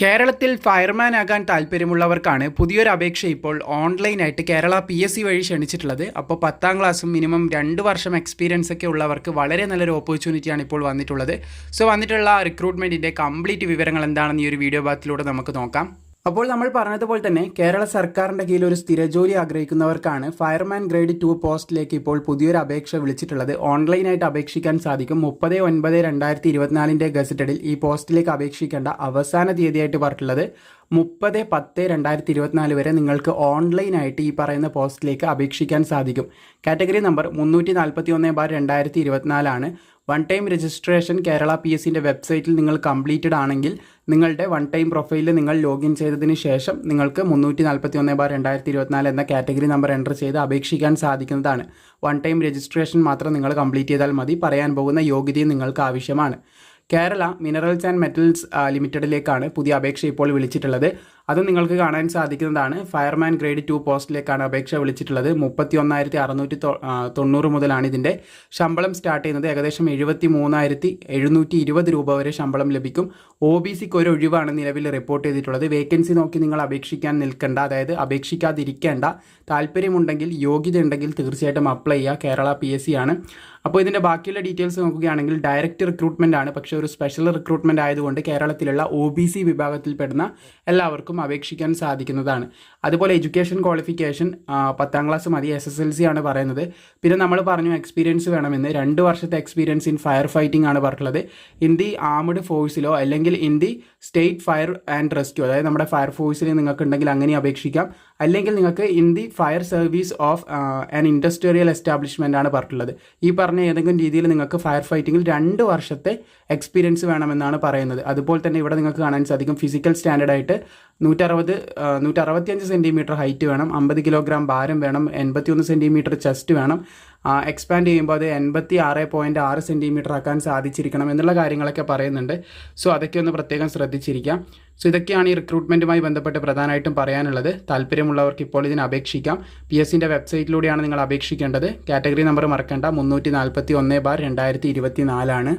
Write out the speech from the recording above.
കേരളത്തിൽ ഫയർമാൻ ആകാൻ താല്പര്യമുള്ളവർക്കാണ് പുതിയൊരു അപേക്ഷ ഇപ്പോൾ ഓൺലൈനായിട്ട് കേരള പി എസ് സി വഴി ക്ഷണിച്ചിട്ടുള്ളത്. അപ്പോൾ പത്താം ക്ലാസ്സും മിനിമം രണ്ട് വർഷം എക്സ്പീരിയൻസ് ഒക്കെ ഉള്ളവർക്ക് വളരെ നല്ലൊരു ഓപ്പർച്യൂണിറ്റിയാണ് ഇപ്പോൾ വന്നിട്ടുള്ളത്. സോ വന്നിട്ടുള്ള റിക്രൂട്ട്മെന്റിന്റെ കംപ്ലീറ്റ് വിവരങ്ങൾ എന്താണെന്ന് ഈ ഒരു വീഡിയോ ഭാഗത്തിലൂടെ നമുക്ക് നോക്കാം. അപ്പോൾ നമ്മൾ പറഞ്ഞതുപോലെ തന്നെ കേരള സർക്കാരിന്റെ കീഴിൽ ഒരു സ്ഥിരജോലി ആഗ്രഹിക്കുന്നവർക്കാണ് ഫയർമാൻ ഗ്രേഡ് ടു പോസ്റ്റിലേക്ക് ഇപ്പോൾ പുതിയൊരു അപേക്ഷ വിളിച്ചിട്ടുള്ളത്. ഓൺലൈനായിട്ട് അപേക്ഷിക്കാൻ സാധിക്കും. മുപ്പത് ഒൻപത് രണ്ടായിരത്തി ഇരുപത്തിനാലിന്റെ ഗസറ്റഡിൽ ഈ പോസ്റ്റിലേക്ക് അപേക്ഷിക്കേണ്ട അവസാന തീയതിയായിട്ട് പറഞ്ഞിട്ടുള്ളത്. മുപ്പത് പത്ത് രണ്ടായിരത്തി ഇരുപത്തിനാല് വരെ നിങ്ങൾക്ക് ഓൺലൈനായിട്ട് ഈ പറയുന്ന പോസ്റ്റിലേക്ക് അപേക്ഷിക്കാൻ സാധിക്കും. കാറ്റഗറി നമ്പർ മുന്നൂറ്റി നാൽപ്പത്തി ഒന്ന് ബാർ രണ്ടായിരത്തി ഇരുപത്തിനാലാണ്. One time registration Kerala P S സിന്റെ വെബ്സൈറ്റിൽ നിങ്ങൾ കംപ്ലീറ്റഡ് ആണെങ്കിൽ നിങ്ങളുടെ വൺ ടൈം പ്രൊഫൈലിൽ നിങ്ങൾ ലോഗിൻ ചെയ്തതിന് ശേഷം നിങ്ങൾക്ക് മുന്നൂറ്റി നാൽപ്പത്തി ഒന്ന് ബാർ രണ്ടായിരത്തി ഇരുപത്തിനാല് എന്ന കാറ്റഗറി നമ്പർ എന്റർ ചെയ്ത് അപേക്ഷിക്കാൻ സാധിക്കുന്നതാണ്. വൺ ടൈം രജിസ്ട്രേഷൻ മാത്രം നിങ്ങൾ കംപ്ലീറ്റ് ചെയ്താൽ മതി. പറയാൻ പോകുന്ന യോഗ്യതയും നിങ്ങൾക്ക് ആവശ്യമാണ്. കേരള മിനറൽസ് ആൻഡ് മെറ്റൽസ് ലിമിറ്റഡിലേക്കാണ് പുതിയ അപേക്ഷ ഇപ്പോൾ വിളിച്ചിട്ടുള്ളത്. അത് നിങ്ങൾക്ക് കാണാൻ സാധിക്കുന്നതാണ്. ഫയർമാൻ ഗ്രേഡ് ടു പോസ്റ്റിലേക്കാണ് അപേക്ഷ വിളിച്ചിട്ടുള്ളത്. മുപ്പത്തി ഒന്നായിരത്തി അറുന്നൂറ്റി തൊണ്ണൂറ് മുതലാണ് ഇതിന്റെ ശമ്പളം സ്റ്റാർട്ട് ചെയ്യുന്നത്. ഏകദേശം എഴുപത്തി മൂന്നായിരത്തി എഴുന്നൂറ്റി ഇരുപത് രൂപ വരെ ശമ്പളം ലഭിക്കും. ഒ ബി സിക്ക് ഒരു ഒഴിവാണ് നിലവിൽ റിപ്പോർട്ട് ചെയ്തിട്ടുള്ളത്. വേക്കൻസി നോക്കി നിങ്ങൾ അപേക്ഷിക്കാൻ നിൽക്കേണ്ട. അതായത് അപേക്ഷിക്കാതിരിക്കേണ്ട. താല്പര്യമുണ്ടെങ്കിൽ യോഗ്യത ഉണ്ടെങ്കിൽ തീർച്ചയായിട്ടും അപ്ലൈ ചെയ്യുക. കേരള പി എസ് സി ആണ്. അപ്പോൾ ഇതിന്റെ ബാക്കിയുള്ള ഡീറ്റെയിൽസ് നോക്കുകയാണെങ്കിൽ ഡയറക്റ്റ് റിക്രൂട്ട്മെന്റ് ആണ്. പക്ഷേ ഒരു സ്പെഷ്യൽ റിക്രൂട്ട്മെന്റ് ആയതുകൊണ്ട് കേരളത്തിലുള്ള ഒ ബി സി വിഭാഗത്തിൽപ്പെടുന്ന എല്ലാവർക്കും അപേക്ഷിക്കാൻ സാധിക്കുന്നതാണ്. അതുപോലെ എഡ്യൂക്കേഷൻ ക്വാളിഫിക്കേഷൻ പത്താം ക്ലാസ് മതി എസ് എസ് എൽ സി ആണ് പറയുന്നത്. പിന്നെ നമ്മൾ പറഞ്ഞു എക്സ്പീരിയൻസ് വേണമെന്ന്. രണ്ട് വർഷത്തെ എക്സ്പീരിയൻസ് ഇൻ ഫയർ ഫൈറ്റിംഗ് ആണ് പറഞ്ഞിട്ടുള്ളത്. ഇൻ ദി ആംഡ് ഫോഴ്സിലോ അല്ലെങ്കിൽ in the state fire and rescue അതായത് നമ്മുടെ ഫയർ ഫോഴ്സിൽ നിങ്ങൾക്ക് ഉണ്ടെങ്കിൽ അങ്ങനെ അപേക്ഷിക്കാം. അല്ലെങ്കിൽ നിങ്ങൾക്ക് in the fire service of an industrial establishment ആണ് പറഞ്ഞിട്ടുള്ളത്. ഈ പറഞ്ഞ ഏതെങ്കിലും രീതിയിൽ നിങ്ങൾക്ക് ഫയർ ഫൈറ്റിങ്ങിൽ രണ്ട് വർഷത്തെ എക്സ്പീരിയൻസ് വേണമെന്നാണ് പറയുന്നത്. അതുപോലെ തന്നെ ഇവിടെ നിങ്ങൾക്ക് കാണാൻ സാധിക്കും ഫിസിക്കൽ സ്റ്റാൻഡേർഡ് ആയിട്ട് നൂറ്ററുപത് നൂറ്ററുപത്തിയഞ്ച് സെന്റിമീറ്റർ ഹൈറ്റ് വേണം അമ്പത് കിലോഗ്രാം ഭാരം വേണം എൺപത്തിയൊന്ന് സെന്റിമീറ്റർ ചെസ്റ്റ് വേണം. എക്സ്പാൻഡ് ചെയ്യുമ്പോൾ അത് എൺപത്തി ആറ് പോയിന്റ് ആറ് സെന്റിമീറ്റർ ആക്കാൻ സാധിച്ചിരിക്കണം എന്നുള്ള കാര്യങ്ങളൊക്കെ പറയുന്നുണ്ട്. സോ അതൊക്കെ ഒന്ന് പ്രത്യേകം ശ്രദ്ധിച്ചിരിക്കാം. സോ ഇതൊക്കെയാണ് ഈ റിക്രൂട്ട്മെന്റുമായി ബന്ധപ്പെട്ട് പ്രധാനമായിട്ടും പറയാനുള്ളത്. താല്പര്യമുള്ളവർക്ക് ഇപ്പോൾ ഇതിന് അപേക്ഷിക്കാം. പി എസ് സിന്റെ വെബ്സൈറ്റിലൂടെയാണ് നിങ്ങൾ അപേക്ഷിക്കേണ്ടത്. Category number മറക്കേണ്ട. മുന്നൂറ്റി നാൽപ്പത്തി ഒന്ന് ബാർ രണ്ടായിരത്തി ഇരുപത്തി നാലാണ്